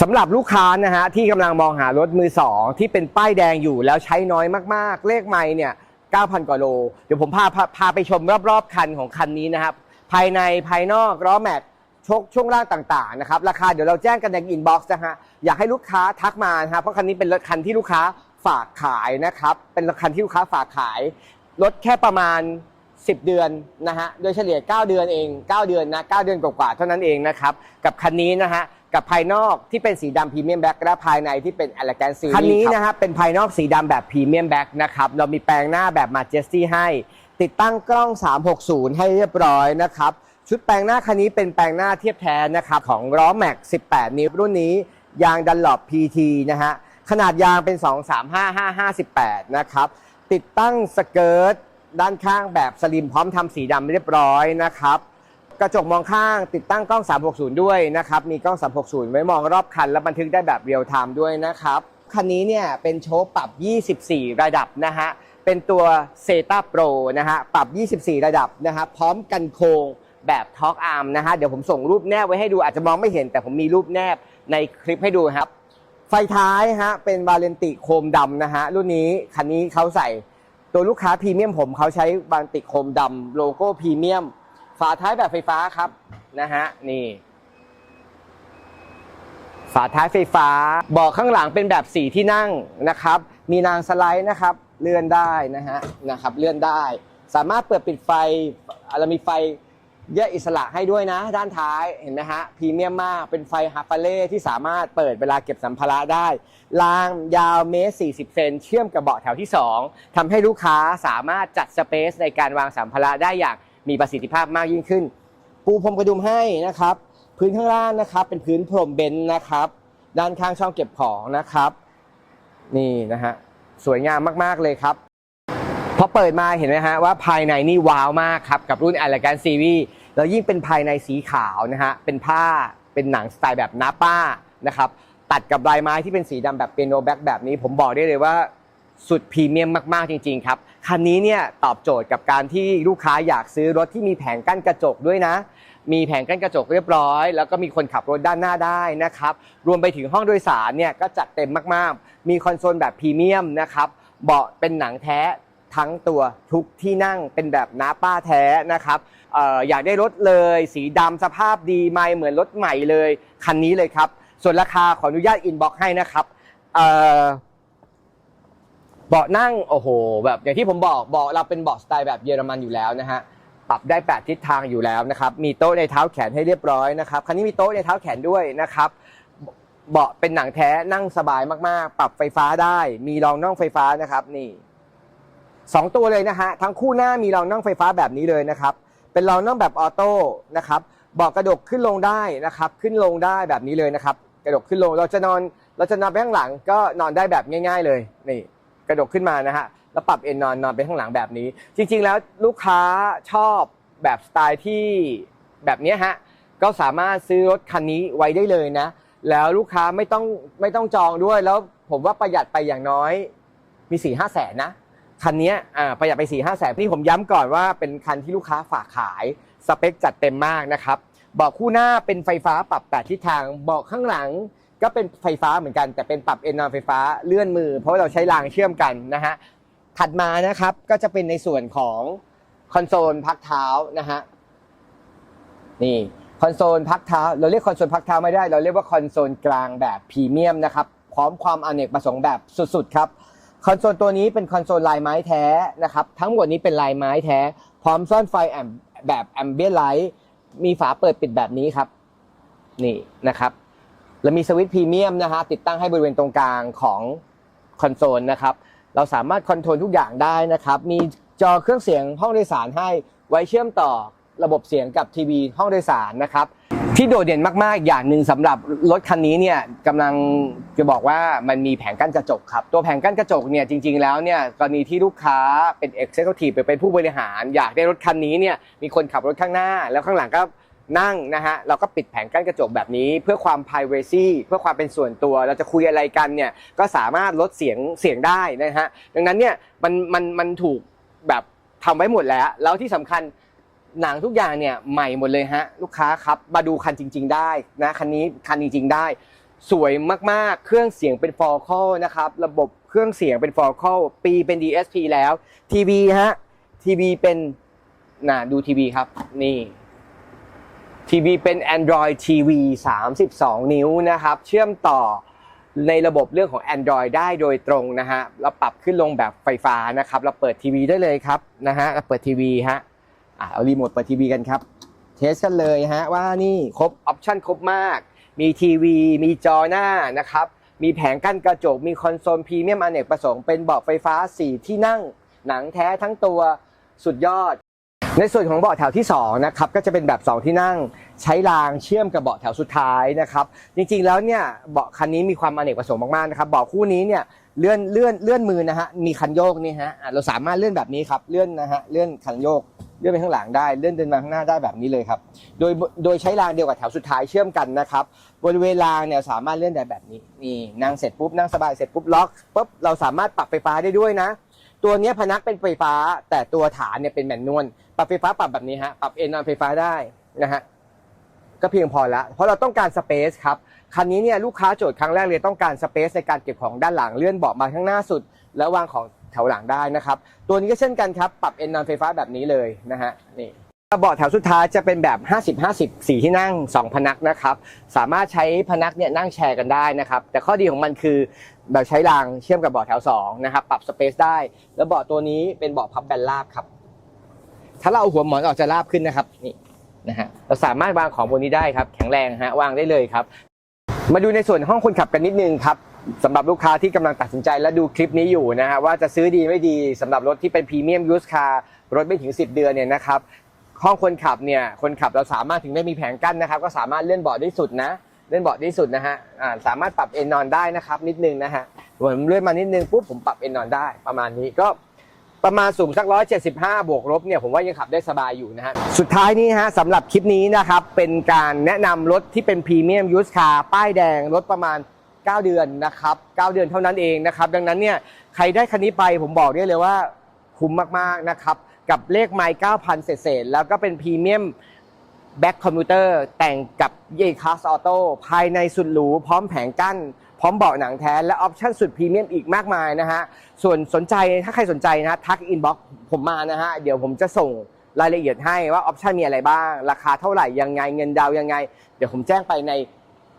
สำหรับลูกค้านะฮะที่กำลังมองหารถมือสองที่เป็นป้ายแดงอยู่แล้วใช้น้อยมากๆ เลขไม่เนี่ย 9,000 กว่าโล เดี๋ยวผมพาพาพาไปชมรอบๆ คันของคันนี้นะครับ ภายในภายนอกล้อแม็กชกช่วงล่างต่างๆนะครับ ราคาเดี๋ยวเราแจ้งกันในอินบ็อกซ์นะฮะ อยากให้ลูกค้าทักมานะฮะเพราะคันนี้เป็นรถคันที่ลูกค้าฝากขายนะครับ เป็นคันที่ลูกค้าฝากขายรถแค่ประมาณ 10 เดือนนะฮะโดยเฉลี่ย 9 เดือนเอง 9 เดือนนะ9เดือนกว่าๆเท่านั้นเองนะครับกับคันนี้นะฮะ กับภายนอกที่เป็นสีดำพรีเมียมแบ็กและภายในที่เป็น Elegant Series คันนี้นะฮะเป็นภายนอกสีดำแบบพรีเมียมแบ็กนะครับเรามีแปลงหน้าแบบ Majesty ให้ ติดตั้งกล้อง 360 ให้เรียบร้อยนะครับชุดแปลงหน้าคันนี้เป็นแปลงหน้าเทียบแท้นะครับของล้อแม็ก 18 นิ้วรุ่นนี้ ยางดันหลบ PT นะฮะขนาดยางเป็น 235-558 นะครับติดตั้งสเกิร์ตด้านข้างแบบสลิมพร้อมทำสีดำเรียบร้อยนะครับ กระจกมองข้างติดตั้งกล้อง 360 ด้วยนะครับ มีกล้อง 360 ไว้มองรอบคัน และบันทึกได้แบบเรียลไทม์ด้วยนะครับ คันนี้เนี่ยเป็นโชว์ปรับ 24 ระดับนะฮะ เป็นตัวเซตาโปรนะฮะ ปรับ 24 ระดับนะฮะ พร้อมกันโครงแบบท็อกอาร์มนะฮะ เดี๋ยวผมส่งรูปแนบไว้ให้ดูอาจจะมองไม่เห็น แต่ผมมีรูปแนบในคลิปให้ดูครับ ไฟท้ายฮะ เป็นวาเลนติโคมดำนะฮะ รุ่นนี้คันนี้เขาใส่ตัวลูกค้าพรีเมียมผมเขาใช้บานติโคมดำโลโก้พรีเมียม ฝาท้ายแบบไฟฟ้าครับนะฮะนี่ฝาท้ายไฟฟ้าเบาะข้างหลังเป็นแบบสีที่นั่งนะครับ มีรางสไลด์นะครับ เลื่อนได้นะฮะนะครับเลื่อนได้ สามารถเปิดปิดไฟเรามีไฟแยกอิสระให้ด้วยนะ ด้านท้ายเห็นไหมฮะพรีเมียมมากเป็นไฟฮาร์ฟาเล่ที่สามารถเปิดเวลาเก็บสัมภาระได้รางยาวเมตร40 เซนเชื่อมกับเบาะแถวที่ 2ทำให้ลูกค้าสามารถจัดสเปซในการวางสัมภาระได้อย่าง มีประสิทธิภาพมากยิ่งขึ้น ปูพรมกระดุมให้นะครับ พื้นข้างล่างนะครับเป็นพื้นพรมเบนซ์นะครับ ด้านข้างช่องเก็บของนะครับ นี่นะฮะสวยงามมากๆเลยครับพอเปิดมาเห็นไหมฮะว่าภายในนี่ว้าวมากครับ กับรุ่น Elegant Series แล้วยิ่งเป็นภายในสีขาวนะฮะเป็นผ้าเป็นหนังสไตล์แบบนาป้านะครับตัดกับลายไม้ที่เป็นสีดำแบบเปียโนแบ็กแบบนี้ ผมบอกได้เลยว่าสุดพรีเมียมมากๆจริง ๆ ครับ คันนี้เนี่ยตอบโจทย์กับการที่ลูกค้าอยากซื้อรถที่มีแผงกั้นกระจกด้วยนะ มีแผงกั้นกระจกเรียบร้อย แล้วก็มีคนขับรถด้านหน้าได้นะครับ รวมไปถึงห้องโดยสารเนี่ยก็จัดเต็มมากๆ มีคอนโซลแบบพรีเมียมนะครับ เบาะเป็นหนังแท้ทั้งตัวทุกที่นั่งเป็นแบบน้าป้าแท้นะครับอออยากได้รถเลย สีดำสภาพดีไม่เหมือนรถใหม่เลย คันนี้เลยครับ ส่วนราคาขออนุญาตอินบ็อกให้นะครับ เบาะนั่งโอ้โห แบบอย่างที่ผมบอกเบาะเราเป็นเบาะสไตล์แบบเยอรมันอยู่แล้วนะฮะปรับได้ 8 ทิศทางอยู่แล้วนะครับมีโต๊ะในเท้าแขนให้เรียบร้อยนะครับคันนี้มีโต๊ะในเท้าแขนด้วยนะครับเบาะเป็นหนังแท้นั่งสบายมากๆ ปรับไฟฟ้าได้ มีรองนั่งไฟฟ้านะครับนี่สองตัวเลยนะฮะทั้งคู่หน้ามีรองนั่งไฟฟ้าแบบนี้เลยนะครับ เป็นรองนั่งแบบออโต้นะครับเบาะกระดกขึ้นลงได้นะครับ ขึ้นลงได้แบบนี้เลยนะครับ กระดกขึ้นลงเราจะนอนเราจะนอนไปข้างหลังก็นอนได้แบบง่าย ๆ เลยนี่ ระดกขึ้นมานะฮะแล้วปรับเอนนอนนอนไปข้างหลังแบบนี้ จริง ๆ แล้วลูกค้าชอบแบบสไตล์ที่แบบนี้ฮะก็สามารถซื้อรถคันนี้ไว้ได้เลยนะ แล้วลูกค้าไม่ต้องไม่ต้องจองด้วย แล้วผมว่าประหยัดไปอย่างน้อยมี4ี่ห้าแสนนะคันนี้ประหยัดไป4ี่ห้าแสนที่ผมย้ำก่อนว่าเป็นคันที่ลูกค้าฝากขายสเปคจัดเต็มมากนะครับเบาะคู่หน้าเป็นไฟฟ้าปรับแปดทิศทางเบาะข้างหลัง ก็เป็นไฟฟ้าเหมือนกัน แต่เป็นปรับเอนนอนไฟฟ้าเลื่อนมือ เพราะเราใช้รางเชื่อมกันนะฮะถัดมานะครับก็จะเป็นในส่วนของคอนโซลพักเท้านะฮะนี่คอนโซลพักเท้า เราเรียกคอนโซลพักเท้าไม่ได้ เราเรียกว่าคอนโซลกลางแบบพรีเมียมนะครับพร้อมความอเนกประสงค์แบบสุดๆครับคอนโซลตัวนี้เป็นคอนโซลลายไม้แท้นะครับทั้งหมดนี้เป็นลายไม้แท้ พร้อมซ่อนไฟแอมแบบแอมเบียไลท์มีฝาเปิดปิดแบบนี้ครับ นี่นะครับ แล้วมีสวิตช์พรีเมียมนะฮะติดตั้งให้บริเวณตรงกลางของคอนโซลนะครับเราสามารถคอนโทรลทุกอย่างได้นะครับ มีจอเครื่องเสียงห้องโดยสารให้ไว้เชื่อมต่อระบบเสียงกับทีวีห้องโดยสารนะครับ ที่โดดเด่นมากๆ อย่างหนึ่งสำหรับรถคันนี้เนี่ยกำลังจะบอกว่ามันมีแผงกั้นกระจกครับ ตัวแผงกั้นกระจกเนี่ยจริง ๆแล้วเนี่ยกรณีที่ลูกค้าเป็น Executive หรือเป็นผู้บริหาร อยากได้รถคันนี้เนี่ยมีคนขับรถข้างหน้า แล้วข้างหลังก็ นั่งนะฮะเราก็ปิดแผงกั้นกระจกแบบนี้ เพื่อความ privacy เพื่อความเป็นส่วนตัวเราจะคุยอะไรกันเนี่ยก็สามารถลดเสียงเสียงได้นะฮะดังนั้นเนี่ยมันมันมันถูกแบบทำไว้หมดแล้ว แล้วที่สำคัญหนังทุกอย่างเนี่ยใหม่หมดเลยฮะลูกค้าครับมาดูคันจริง ๆ ได้นะคันนี้คันจริง ๆ ได้ สวยมากๆ เครื่องเสียงเป็นฟอร์คอลนะครับระบบเครื่องเสียงเป็นฟอร์คอลปีเป็น DSP แล้วทีวีฮะทีวีเป็นน่ะดูทีวีครับนี่ ทีวีเป็น Android TV 32 นิ้วนะครับ เชื่อมต่อในระบบเรื่องของ Android ได้โดยตรงนะฮะ เราปรับขึ้นลงแบบไฟฟ้านะครับ เราเปิดทีวีได้เลยครับนะฮะเราเปิดทีวีฮะเอารีโมทเปิดทีวีกันครับ เทสกันเลยฮะว่านี่ครบออปชั่นครบมาก มีทีวี มีจอหน้านะครับ มีแผงกั้นกระจก มีคอนโซลพรีเมียมอเนกประสงค์ เป็นเบาะไฟฟ้า 4 ที่นั่ง หนังแท้ทั้งตัว สุดยอด ในส่วนของเบาะแถวที่2นะครับก็จะเป็นแบบ 2 ที่นั่งใช้รางเชื่อมกับเบาะแถวสุดท้ายนะครับจริงๆแล้วเนี่ยเบาะคันนี้มีความอเนกประสงค์มากๆนะครับเบาะคู่นี้เนี่ยเลื่อนเลื่อนเลื่อนมือนะฮะมีคันโยกนี่ฮะเราสามารถเลื่อนแบบนี้ครับเลื่อนนะฮะเลื่อนคันโยกเลื่อนไปข้างหลังได้เลื่อนเดินมาข้างหน้าได้แบบนี้เลยครับโดยโดยใช้รางเดียวกับแถวสุดท้ายเชื่อมกันนะครับบริเวณรางเนี่ยสามารถเลื่อนได้แบบนี้นี่นั่งเสร็จปุ๊บนั่งสบายเสร็จปุ๊บล็อกปุ๊บเราสามารถปรับไฟฟ้าได้ด้วยนะ ตัวนี้พนักเป็นไฟฟ้า แต่ตัวฐานเนี่ยเป็นแมนนวลปรับไฟฟ้าปรับแบบนี้ฮะปรับเอนนอนไฟฟ้าได้นะฮะก็เพียงพอละเพราะเราต้องการสเปซครับคันนี้เนี่ยลูกค้าโจทย์ครั้งแรกเลยต้องการสเปซในการเก็บของด้านหลังเลื่อนเบาะมาข้างหน้าสุด แล้ววางของแถวหลังได้นะครับ ตัวนี้ก็เช่นกันครับ ปรับเอ็นนอนไฟฟ้าแบบนี้เลยนะฮะนี่ เบาะแถวสุดท้ายจะเป็นแบบ 50-50สีที่นั่ง 2 พนักนะครับ สามารถใช้พนักเนี่ยนั่งแชร์กันได้นะครับ แต่ข้อดีของมันคือแบบใช้รางเชื่อมกับเบาะแถว 2 นะครับ ปรับสเปซได้ แล้วเบาะตัวนี้เป็นเบาะพับแบนราบครับ ถ้าเราเอาหัวหมอนออกจะราบขึ้นนะครับนี่นะฮะ เราสามารถวางของบนนี้ได้ครับ แข็งแรงฮะ วางได้เลยครับ มาดูในส่วนห้องคนขับกันนิดนึงครับสำหรับลูกค้าที่กำลังตัดสินใจและดูคลิปนี้อยู่นะฮะว่าจะซื้อดีไม่ดีสำหรับรถที่เป็นพรีเมียมยูสคาร์รถไม่ถึง 10 เดือนเนี่ยนะครับ ห้องคนขับเนี่ยคนขับเราสามารถถึงได้มีแผงกั้นนะครับ ก็สามารถเลื่อนเบาะได้สุดนะเลื่อนเบาะได้สุดนะฮะอ่าสามารถปรับเอนนอนได้นะครับ นิดนึงนะฮะผมเลื่อนมานิดนึงปุ๊บผมปรับเอนนอนได้ประมาณนี้ก็ประมาณสูงสักร้อยเจ็ดสิบห้าบวกลบเนี่ยผมว่ายังขับได้สบายอยู่นะฮะ สุดท้ายนี้ฮะสำหรับคลิปนี้นะครับ เป็นการแนะนำรถที่เป็นพรีเมียมยูสคาร์ป้ายแดง รถประมาณ 9 เดือนนะครับ 9 เดือนเท่านั้นเองนะครับ ดังนั้นเนี่ยใครได้คันนี้ไปผมบอกได้เลยว่า คุ้มมากๆนะครับ กับเลขไมล์9,000 เศษๆแล้วก็เป็นพรีเมียมแบ็คคอมพิวเตอร์แต่งกับเยคัสออโต้ภายในสุดหรูพร้อมแผงกั้น พร้อมเบาะหนังแท้ และออปชั่นสุดพรีเมียมอีกมากมายนะฮะ ส่วนสนใจถ้าใครสนใจนะทักอินบ็อกผมมานะฮะ เดี๋ยวผมจะส่งรายละเอียดให้ว่าออปชันมีอะไรบ้าง ราคาเท่าไหร่ยังไงเงินดาวยังไง เดี๋ยวผมแจ้งไปใน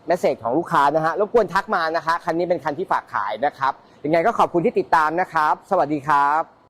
เมสเซจของลูกค้านะฮะรบกวนทักมานะคะคันนี้เป็นคันที่ฝากขายนะครับยังไงก็ขอบคุณที่ติดตามนะครับ สวัสดีครับ